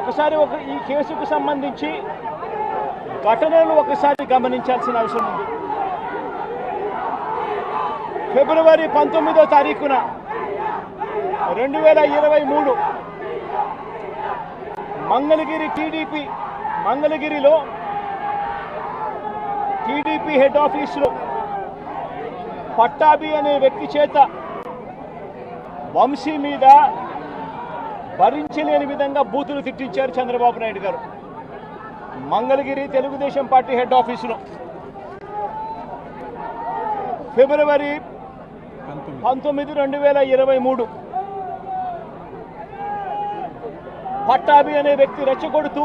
ఒకసారి ఒక ఈ కేసుకు సంబంధించి ఘటనలు ఒకసారి గమనించాల్సిన అవసరం ఉంది. ఫిబ్రవరి పంతొమ్మిదో తారీఖున రెండు వేల ఇరవై మూడు మంగళగిరి టీడీపీ మంగళగిరిలో టీడీపీ హెడ్ ఆఫీసులో పట్టాభి అనే వ్యక్తి చేత వంశీ మీద భరించలేని విధంగా బూతులు తిట్టించారు చంద్రబాబు నాయుడు గారు. మంగళగిరి తెలుగుదేశం పార్టీ హెడ్ ఆఫీసులో. ఫిబ్రవరి పంతొమ్మిది రెండు వేల ఇరవై మూడు. పట్టాభి అనే వ్యక్తి రెచ్చగొడుతూ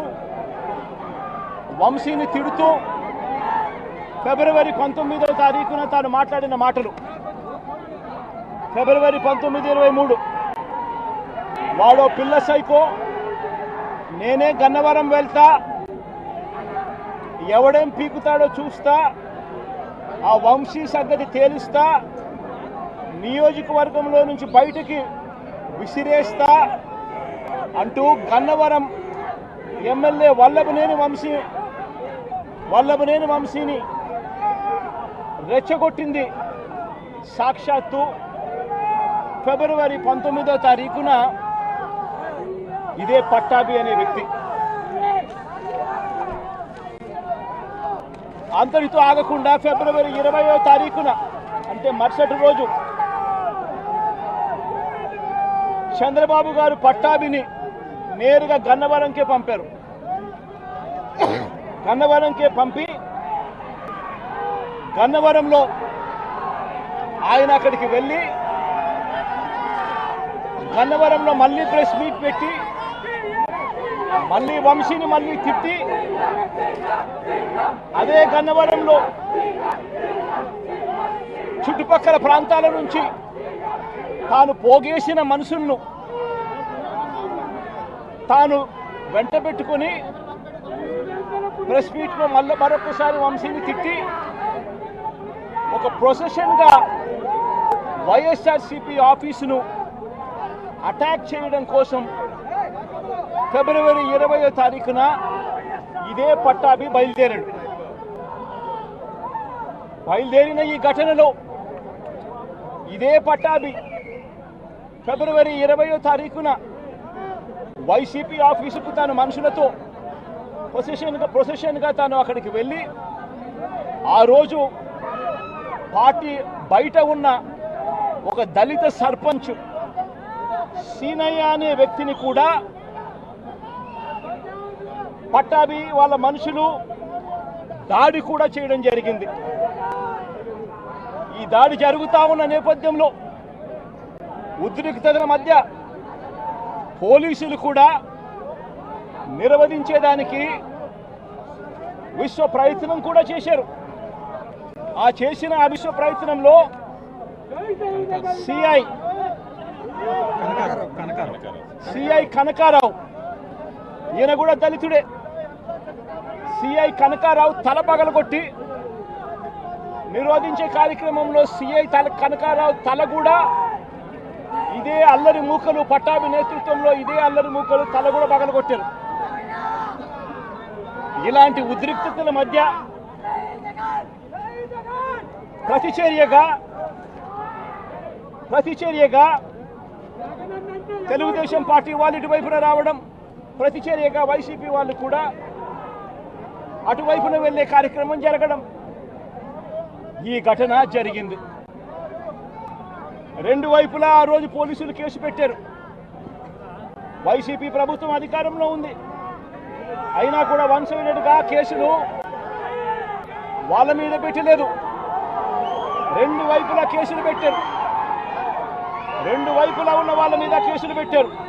వంశీని తిడుతూ ఫిబ్రవరి పంతొమ్మిదవ తారీఖున తాను మాట్లాడిన మాటలు. ఫిబ్రవరి పంతొమ్మిది ఇరవై మూడు. వాడో పిల్ల సైకో. నేనే గన్నవరం వెళ్తా. ఎవడేం పీకుతాడో చూస్తా. ఆ వంశీ సంగతి తేలుస్తా. నియోజకవర్గంలో నుంచి బయటికి విసిరేస్తా. అంటూ గన్నవరం ఎమ్మెల్యే వల్లభనేని వంశీ వల్లభనేని వంశీని రెచ్చగొట్టింది. సాక్షాత్తు ఫిబ్రవరి పంతొమ్మిదో తారీఖున ఇదే పట్టాభి అనే వ్యక్తి. అంతటితో ఆగకుండా ఫిబ్రవరి ఇరవయో తారీఖున అంటే మరుసటి రోజు చంద్రబాబు గారు పట్టాభిని నేరుగా గన్నవరంకే పంపారు. గన్నవరంకే పంపి గన్నవరంలో ఆయన అక్కడికి వెళ్ళి గన్నవరంలో మళ్ళీ ప్రెస్ మీట్ పెట్టి మళ్ళీ వంశీని మళ్ళీ తిట్టి అదే గన్నవరంలో చుట్టుపక్కల ప్రాంతాల నుంచి తాను పోగేసిన మనుషులను తాను వెంట పెట్టుకొని ప్రెస్ మీట్లో మళ్ళీ మరొకసారి వంశీని తిట్టి ఒక ప్రొసెషన్గా వైఎస్ఆర్సిపి ఆఫీసును అటాక్ చేయడం కోసం ఫిబ్రవరి ఇరవయో తారీఖున ఇదే పట్టాభి బయలుదేరాడు. బయలుదేరిన ఈ ఘటనలో ఇదే పట్టాభి ఫిబ్రవరి ఇరవయో తారీఖున వైసీపీ ఆఫీసుకు తాను మనుషులతో ప్రొసెషన్గా ప్రొసెషన్గా తాను అక్కడికి వెళ్ళి ఆ రోజు పార్టీ బయట ఉన్న ఒక దళిత సర్పంచ్ సీనయ్య అనే వ్యక్తిని కూడా పట్టాభి వాళ్ళ మనుషులు దాడి కూడా చేయడం జరిగింది. ఈ దాడి జరుగుతా ఉన్న నేపథ్యంలో ఉద్రిక్తతల మధ్య పోలీసులు కూడా నిర్వహించేదానికి విశ్వ ప్రయత్నం కూడా చేశారు. ఆ చేసిన ఆ విశ్వ ప్రయత్నంలో సిఐ సిఐ కనకారావు. ఈయన కూడా దళితుడే. సిఐ కనకారావు తల పగలగొట్టి నిరోధించే కార్యక్రమంలో సిఐ తల కనకారావు తల కూడా ఇదే అల్లరి మూకలు పట్టాభి నేతృత్వంలో ఇదే అల్లరి మూకలు తల కూడా పగలగొట్టారు. ఇలాంటి ఉద్రిక్తతల మధ్య ప్రతిచర్యగా ప్రతిచర్యగా తెలుగుదేశం పార్టీ వాళ్ళు ఇటువైపున రావడం ప్రతిచర్యగా వైసీపీ వాళ్ళు కూడా అటువైపున వెళ్ళే కార్యక్రమం జరగడం. ఈ ఘటన జరిగింది. రెండు వైపులా ఆ రోజు పోలీసులు కేసు పెట్టారు. వైసీపీ ప్రభుత్వం అధికారంలో ఉంది. అయినా కూడా వన్ సైడెడ్గా కేసులు వాళ్ళ మీద పెట్టలేదు. రెండు వైపులా కేసులు పెట్టారు. రెండు వైపులా ఉన్న వాళ్ళ మీద కేసులు పెట్టారు.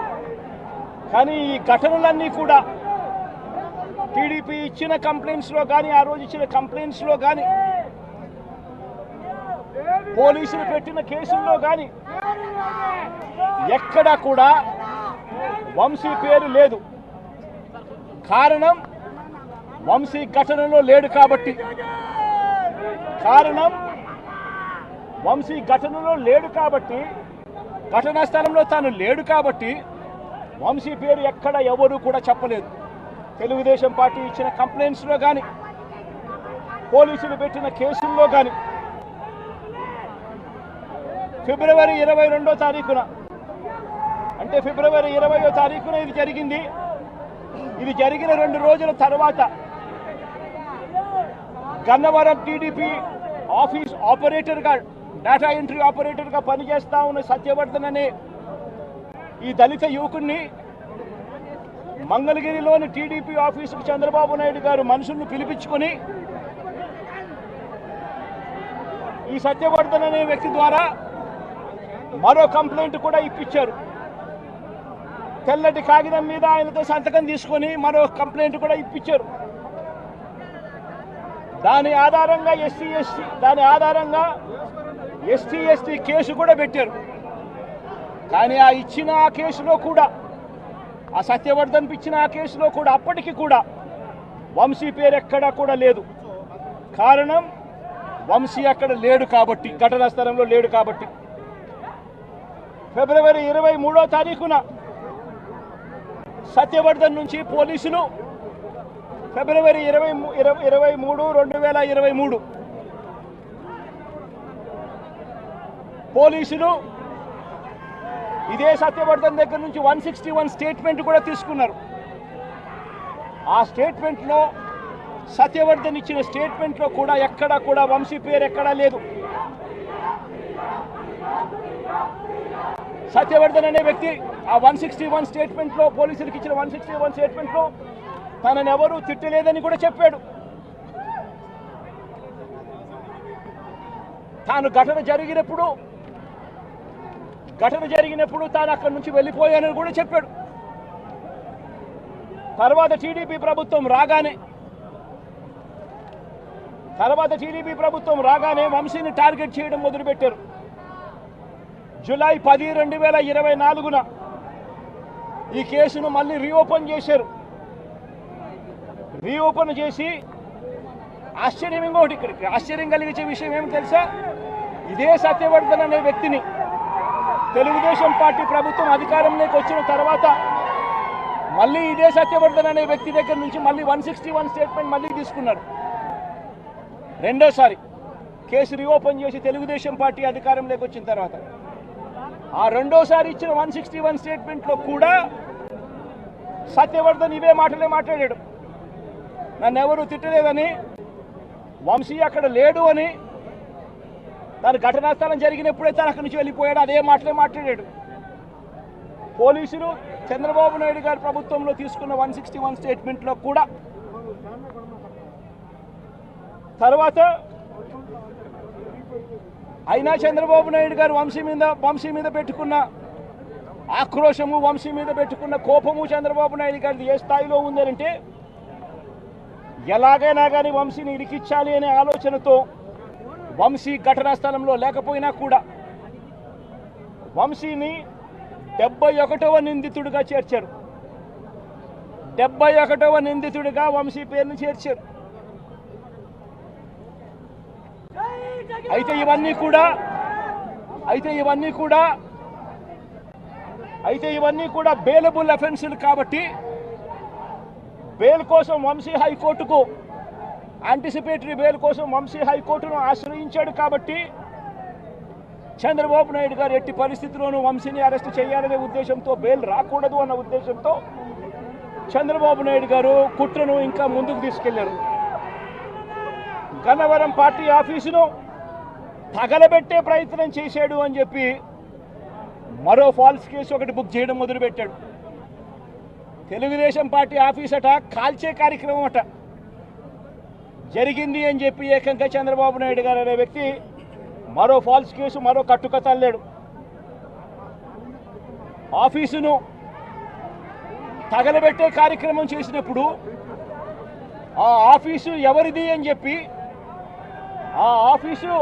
కానీ ఈ ఘటనలన్నీ కూడా టీడీపీ ఇచ్చిన కంప్లైంట్స్లో కానీ ఆ రోజు ఇచ్చిన కంప్లైంట్స్లో కానీ పోలీసులు పెట్టిన కేసుల్లో కానీ ఎక్కడా కూడా వంశీ పేరు లేదు. కారణం వంశీ ఘటనలో లేడు కాబట్టి. కారణం వంశీ ఘటనలో లేడు కాబట్టి ఘటనా స్థలంలో తాను లేడు కాబట్టి వంశీ పేరు ఎక్కడ ఎవరు కూడా చెప్పలేదు. తెలుగుదేశం పార్టీ ఇచ్చిన కంప్లైంట్స్లో కానీ పోలీసులు పెట్టిన కేసుల్లో కానీ ఫిబ్రవరి ఇరవై రెండో తారీఖున అంటే ఫిబ్రవరి ఇరవయో తారీఖున ఇది జరిగింది. ఇది జరిగిన రెండు రోజుల తర్వాత గన్నవరం టీడీపీ ఆఫీస్ ఆపరేటర్గా డేటా ఎంట్రీ ఆపరేటర్గా పనిచేస్తా ఉన్న సత్యవర్ధన్ అనే ఈ దళిత యువకుడిని మంగళగిరిలోని టీడీపీ ఆఫీసుకు చంద్రబాబు నాయుడు గారు మనుషులను పిలిపించుకొని ఈ సత్యవర్ధన్ అనే వ్యక్తి ద్వారా మరో కంప్లైంట్ కూడా ఇప్పించారు. తెల్లటి కాగితం మీద ఆయనతో సంతకం తీసుకొని మరో కంప్లైంట్ కూడా ఇప్పించారు. దాని ఆధారంగా ఎస్సీ ఎస్టీ దాని ఆధారంగా ఎస్టీ ఎస్టీ కేసు కూడా పెట్టారు. కానీ ఆ ఇచ్చిన ఆ కేసులో కూడా ఆ సత్యవర్ధన్ ఇచ్చిన ఆ కేసులో కూడా అప్పటికి కూడా వంశీ పేరు ఎక్కడా కూడా లేదు. కారణం వంశీ అక్కడ లేడు కాబట్టి ఘటనా స్థలంలో లేడు కాబట్టి. ఫిబ్రవరి ఇరవై మూడో తారీఖున సత్యవర్ధన్ నుంచి పోలీసులు ఫిబ్రవరి ఇరవై ఇరవై ఇరవై మూడు రెండు వేల ఇరవై మూడు పోలీసులు ఇదే సత్యవర్ధన్ దగ్గర నుంచి వన్ సిక్స్టీ వన్ స్టేట్మెంట్ కూడా తీసుకున్నారు. ఆ స్టేట్మెంట్లో సత్యవర్ధన్ ఇచ్చిన స్టేట్మెంట్లో కూడా ఎక్కడా కూడా వంశీ పేరు ఎక్కడా లేదు. సత్యవర్ధన్ అనే వ్యక్తి ఆ వన్ సిక్స్టీ వన్ స్టేట్మెంట్లో పోలీసులకు ఇచ్చిన వన్ సిక్స్టీ వన్ స్టేట్మెంట్లో తనని ఎవరూ తిట్టలేదని కూడా చెప్పాడు. తాను ఘటన జరిగినప్పుడు ఘటన జరిగినప్పుడు తాను అక్కడి నుంచి వెళ్ళిపోయానని కూడా చెప్పాడు. తర్వాత టీడీపీ ప్రభుత్వం రాగానే తర్వాత టీడీపీ ప్రభుత్వం రాగానే వంశీని టార్గెట్ చేయడం మొదలుపెట్టారు. జూలై పది రెండు వేల ఇరవై నాలుగున ఈ కేసును మళ్ళీ రీఓపెన్ చేశారు. రీఓపెన్ చేసి ఆశ్చర్యం ఇంకోటి ఇక్కడికి ఆశ్చర్యం కలిగించే విషయం ఏమి తెలుసా? ఇదే సత్యవర్ధన్ అనే వ్యక్తిని తెలుగుదేశం పార్టీ ప్రభుత్వం అధికారంలోకి వచ్చిన తర్వాత మళ్ళీ ఇదే సత్యవర్ధన్ అనే వ్యక్తి దగ్గర నుంచి మళ్ళీ వన్ సిక్స్టీ వన్ స్టేట్మెంట్ మళ్ళీ తీసుకున్నారు రెండోసారి కేసు రీఓపెన్ చేసి తెలుగుదేశం పార్టీ అధికారంలోకి వచ్చిన తర్వాత. ఆ రెండోసారి ఇచ్చిన వన్ సిక్స్టీ వన్ స్టేట్మెంట్లో కూడా సత్యవర్ధన్ ఇవే మాటలే మాట్లాడాడు. నన్ను ఎవరు తిట్టలేదని వంశీ అక్కడ లేడు అని తన ఘటనా స్థలం జరిగినప్పుడే తను అక్కడి నుంచి వెళ్ళిపోయాడు. అదే మాటలే మాట్లాడాడు. పోలీసులు చంద్రబాబు నాయుడు గారి ప్రభుత్వంలో తీసుకున్న వన్ సిక్స్టీ వన్ స్టేట్మెంట్లో కూడా తర్వాత అయినా చంద్రబాబు నాయుడు గారు వంశీ మీద వంశీ మీద పెట్టుకున్న ఆక్రోశము వంశీ మీద పెట్టుకున్న కోపము చంద్రబాబు నాయుడు గారిది ఏ స్థాయిలో ఉందనంటే ఎలాగైనా కానీ వంశీని ఇరికిచ్చాలి అనే ఆలోచనతో వంశీ ఘటనా స్థలంలో లేకపోయినా కూడా వంశీని డెబ్బై ఒకటవ నిందితుడిగా చేర్చారు. డెబ్బై ఒకటవ నిందితుడిగా వంశీ పేరును చేర్చారు. అయితే ఇవన్నీ కూడా అయితే ఇవన్నీ కూడా అయితే ఇవన్నీ కూడా బెయిలబుల్ అఫెన్సులు కాబట్టి బెయిల్ కోసం వంశీ హైకోర్టుకు యాంటిసిపేటరీ బెయిల్ కోసం వంశీ హైకోర్టును ఆశ్రయించాడు కాబట్టి చంద్రబాబు నాయుడు గారు ఎట్టి పరిస్థితుల్లోనూ వంశీని అరెస్ట్ చేయాలనే ఉద్దేశంతో బెయిల్ రాకూడదు అన్న ఉద్దేశంతో చంద్రబాబు నాయుడు గారు కుట్రను ఇంకా ముందుకు తీసుకెళ్ళారు. గన్నవరం పార్టీ ఆఫీసును తగలబెట్టే ప్రయత్నం చేశాడు అని చెప్పి మరో ఫాల్స్ కేసు ఒకటి బుక్ చేయడం మొదలుపెట్టాడు. తెలుగుదేశం పార్టీ ఆఫీస్ అట కాల్చే కార్యక్రమం అట. జరిగింది అని చెప్పి ఏకంగా చంద్రబాబు నాయుడు గారు అనే వ్యక్తి మరో ఫాల్స్ కేసు మరో కట్టుకథ అల్లాడు ఆఫీసును తగలబెట్టే కార్యక్రమం చేసినప్పుడు ఆ ఆఫీసు ఎవరిది అని చెప్పి ఆ ఆఫీసు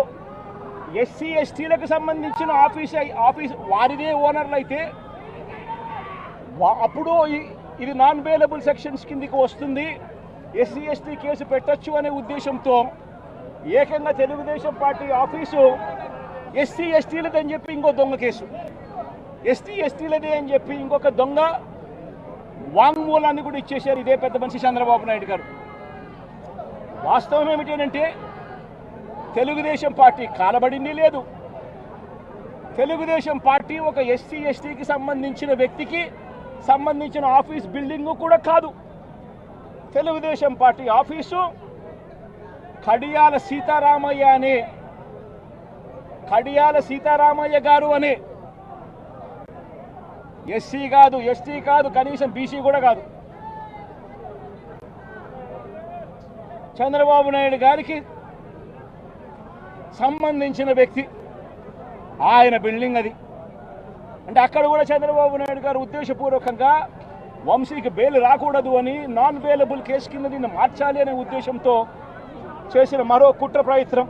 ఎస్సీ ఎస్టీలకు సంబంధించిన ఆఫీస్ ఆఫీస్ వారిదే ఓనర్లు అయితే అప్పుడు ఇది నాన్ బెయిలబుల్ సెక్షన్స్ కిందికి వస్తుంది. ఎస్సీ ఎస్టీ కేసు పెట్టొచ్చు అనే ఉద్దేశంతో ఏకంగా తెలుగుదేశం పార్టీ ఆఫీసు ఎస్సీ ఎస్టీలదని చెప్పి ఇంకో దొంగ కేసు. ఎస్టీ ఎస్టీలదే అని చెప్పి ఇంకొక దొంగ వాంగ్మూలాన్ని కూడా ఇచ్చేశారు ఇదే పెద్ద మనిషి చంద్రబాబు నాయుడు గారు. వాస్తవం ఏమిటంటే తెలుగుదేశం పార్టీ కాలబడింది లేదు. తెలుగుదేశం పార్టీ ఒక ఎస్సీ ఎస్టీకి సంబంధించిన వ్యక్తికి సంబంధించిన ఆఫీస్ బిల్డింగ్ కూడా కాదు. Telugu Desam party office. కడియాల సీతారామయ్య అనే కడియాల సీతారామయ్య గారు అనే. ఎస్సీ కాదు ఎస్టీ కాదు కనీసం బీసీ కూడా కాదు. చంద్రబాబు నాయుడు గారికి సంబంధించిన వ్యక్తి. ఆయన బిల్డింగ్ అది. అంటే అక్కడ కూడా చంద్రబాబు నాయుడు గారు ఉద్దేశపూర్వకంగా వంశీకి బెయిల్ రాకూడదు అని నాన్ బెయిలబుల్ కేసు కింద దీన్ని మార్చాలి అనే ఉద్దేశంతో చేసిన మరో కుట్ర ప్రయత్నం.